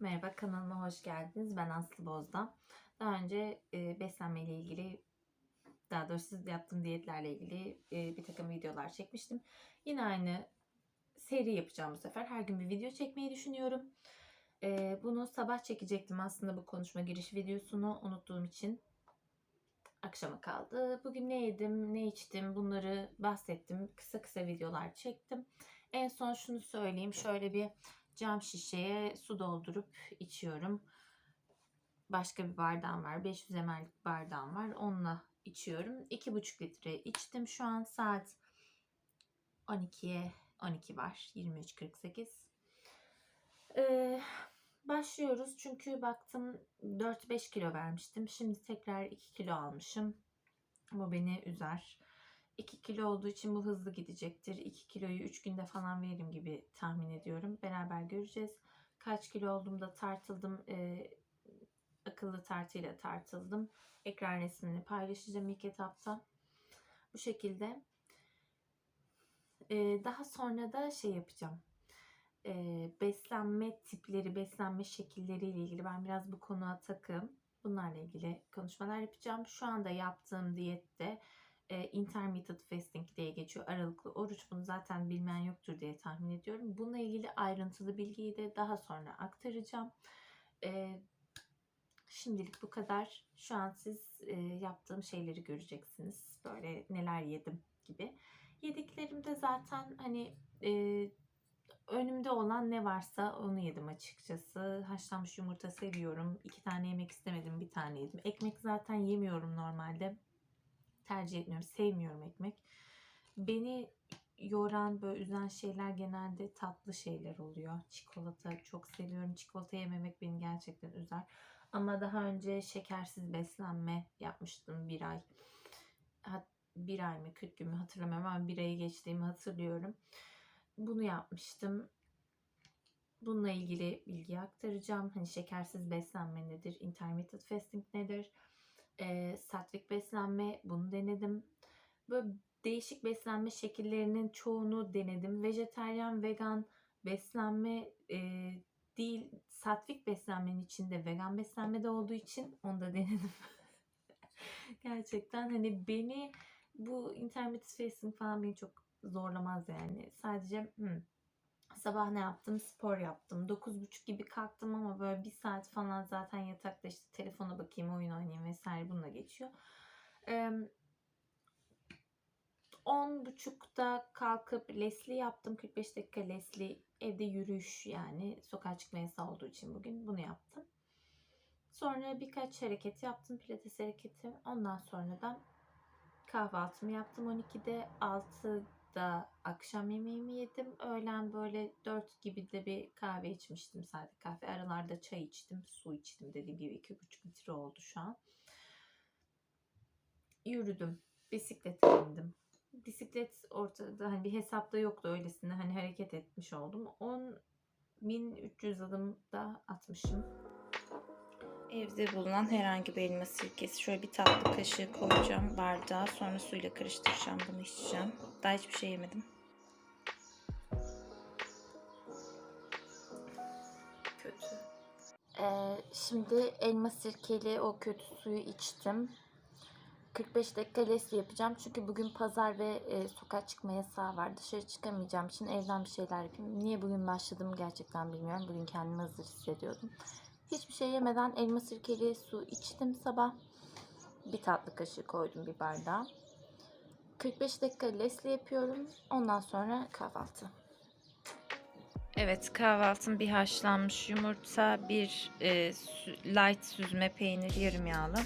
Merhaba kanalıma hoş geldiniz. Ben Aslı Bozda. Daha önce e, beslenme ile ilgili daha doğrusu yaptığım diyetlerle ilgili e, bir takım videolar çekmiştim. Yine aynı seri yapacağım bu sefer. Her gün bir video çekmeyi düşünüyorum. E, bunu sabah çekecektim aslında bu konuşma giriş videosunu unuttuğum için akşama kaldı. Bugün ne yedim, ne içtim bunları bahsettim. Kısa kısa videolar çektim. En son şunu söyleyeyim. Şöyle bir cam şişeye su doldurup içiyorum. Başka bir bardağım var. 500 ml'lik bardağım var. Onunla içiyorum. 2,5 litre içtim. Şu an saat 12'ye 12 var. 23.48. Ee, başlıyoruz. Çünkü baktım 4-5 kilo vermiştim. Şimdi tekrar 2 kilo almışım. Bu beni üzer. 2 kilo olduğu için bu hızlı gidecektir. 2 kiloyu 3 günde falan veririm gibi tahmin ediyorum. Beraber göreceğiz. Kaç kilo olduğumda tartıldım. Ee, akıllı tartıyla tartıldım. Ekran resmini paylaşacağım ilk etapta. Bu şekilde. Ee, daha sonra da şey yapacağım. Ee, beslenme tipleri, beslenme şekilleriyle ilgili ben biraz bu konuya takım. Bunlarla ilgili konuşmalar yapacağım. Şu anda yaptığım diyette e, intermittent fasting diye geçiyor. Aralıklı oruç bunu zaten bilmeyen yoktur diye tahmin ediyorum. Bununla ilgili ayrıntılı bilgiyi de daha sonra aktaracağım. E, şimdilik bu kadar. Şu an siz e, yaptığım şeyleri göreceksiniz. Böyle neler yedim gibi. Yediklerimde zaten hani e, önümde olan ne varsa onu yedim açıkçası. Haşlanmış yumurta seviyorum. İki tane yemek istemedim bir tane yedim. Ekmek zaten yemiyorum normalde tercih etmiyorum. Sevmiyorum ekmek. Beni yoran, böyle üzen şeyler genelde tatlı şeyler oluyor. Çikolata çok seviyorum. Çikolata yememek beni gerçekten üzer. Ama daha önce şekersiz beslenme yapmıştım bir ay. Bir ay mı 40 gün mü hatırlamıyorum ama bir ayı geçtiğimi hatırlıyorum. Bunu yapmıştım. Bununla ilgili bilgi aktaracağım. Hani şekersiz beslenme nedir? Intermittent fasting nedir? E, satvik beslenme bunu denedim. Böyle değişik beslenme şekillerinin çoğunu denedim. Vejeteryan, vegan beslenme e, değil, satvik beslenmenin içinde vegan beslenme de olduğu için onu da denedim. Gerçekten hani beni bu intermittent fasting falan beni çok zorlamaz yani. Sadece hmm, Sabah ne yaptım? Spor yaptım. 9.30 gibi kalktım ama böyle bir saat falan zaten yatakta işte telefona bakayım, oyun oynayayım vesaire bununla geçiyor. Ee, 10.30'da kalkıp Leslie yaptım. 45 dakika Leslie evde yürüyüş yani sokağa çıkma yasağı olduğu için bugün bunu yaptım. Sonra birkaç hareket yaptım. Pilates hareketi. Ondan sonra da kahvaltımı yaptım 12'de. 6 da akşam yemeğimi yedim. Öğlen böyle 4 gibi de bir kahve içmiştim sade kahve. Aralarda çay içtim, su içtim. Dediğim gibi 2,5 litre oldu şu an. Yürüdüm. Bisiklete bindim. Bisiklet ortada hani bir hesapta yoktu öylesine hani hareket etmiş oldum. 10.300 adım da atmışım. Evde bulunan herhangi bir elma sirkesi. Şöyle bir tatlı kaşığı koyacağım bardağa. Sonra suyla karıştıracağım. Bunu içeceğim. Daha hiçbir şey yemedim. Kötü. Ee, şimdi elma sirkeli o kötü suyu içtim. 45 dakika lesli yapacağım. Çünkü bugün pazar ve e, sokağa çıkma yasağı var. Dışarı çıkamayacağım için evden bir şeyler yapayım. Niye bugün başladım gerçekten bilmiyorum. Bugün kendimi hazır hissediyordum. Hiçbir şey yemeden elma sirkeli su içtim sabah. Bir tatlı kaşığı koydum bir bardağa. 45 dakika lesli yapıyorum. Ondan sonra kahvaltı. Evet kahvaltım bir haşlanmış yumurta, bir e, light süzme peynir yarım yağlı.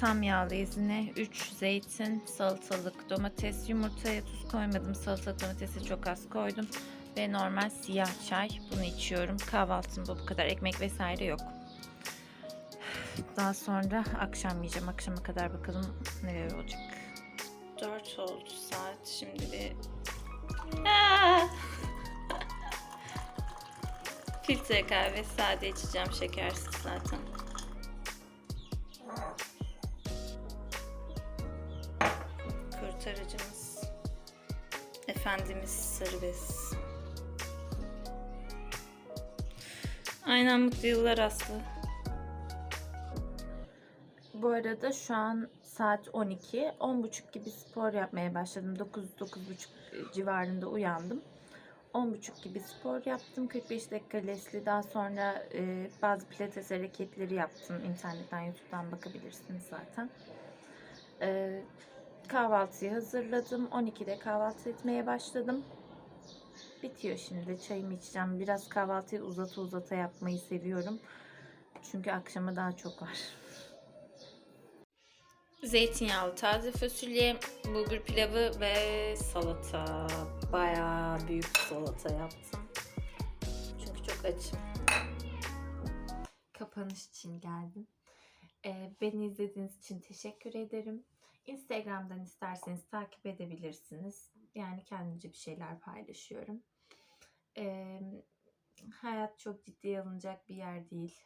Tam yağlı izine 3 zeytin, salatalık, domates, yumurtaya tuz koymadım. Salatalık domatesi çok az koydum ve normal siyah çay. Bunu içiyorum. Kahvaltım bu kadar. Ekmek vesaire yok. Daha sonra akşam yiyeceğim. Akşama kadar bakalım neler olacak. 4 oldu saat. Şimdi bir... Filtre kahve sade içeceğim. Şekersiz zaten. Kurtarıcımız. Efendimiz sarı Aynen mutlu yıllar Aslı. Bu arada şu an saat 12. 10.30 gibi spor yapmaya başladım. 9-9.30 civarında uyandım. 10.30 gibi spor yaptım. 45 dakika Leslie. Daha sonra e, bazı pilates hareketleri yaptım. İnternetten, YouTube'dan bakabilirsiniz zaten. E, kahvaltıyı hazırladım. 12'de kahvaltı etmeye başladım. Bitiyor şimdi. Çayımı içeceğim. Biraz kahvaltıyı uzata uzata yapmayı seviyorum. Çünkü akşama daha çok var. Zeytinyağlı taze fasulye, bulgur pilavı ve salata. Bayağı büyük salata yaptım. Çünkü çok açım. kapanış için geldim. Ee, beni izlediğiniz için teşekkür ederim. Instagram'dan isterseniz takip edebilirsiniz. Yani kendimce bir şeyler paylaşıyorum. Ee, hayat çok ciddiye alınacak bir yer değil.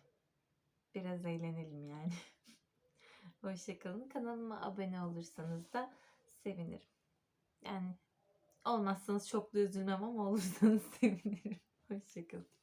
Biraz eğlenelim yani. Hoşçakalın. Kanalıma abone olursanız da sevinirim. Yani olmazsanız çok da üzülmem ama olursanız sevinirim. Hoşçakalın.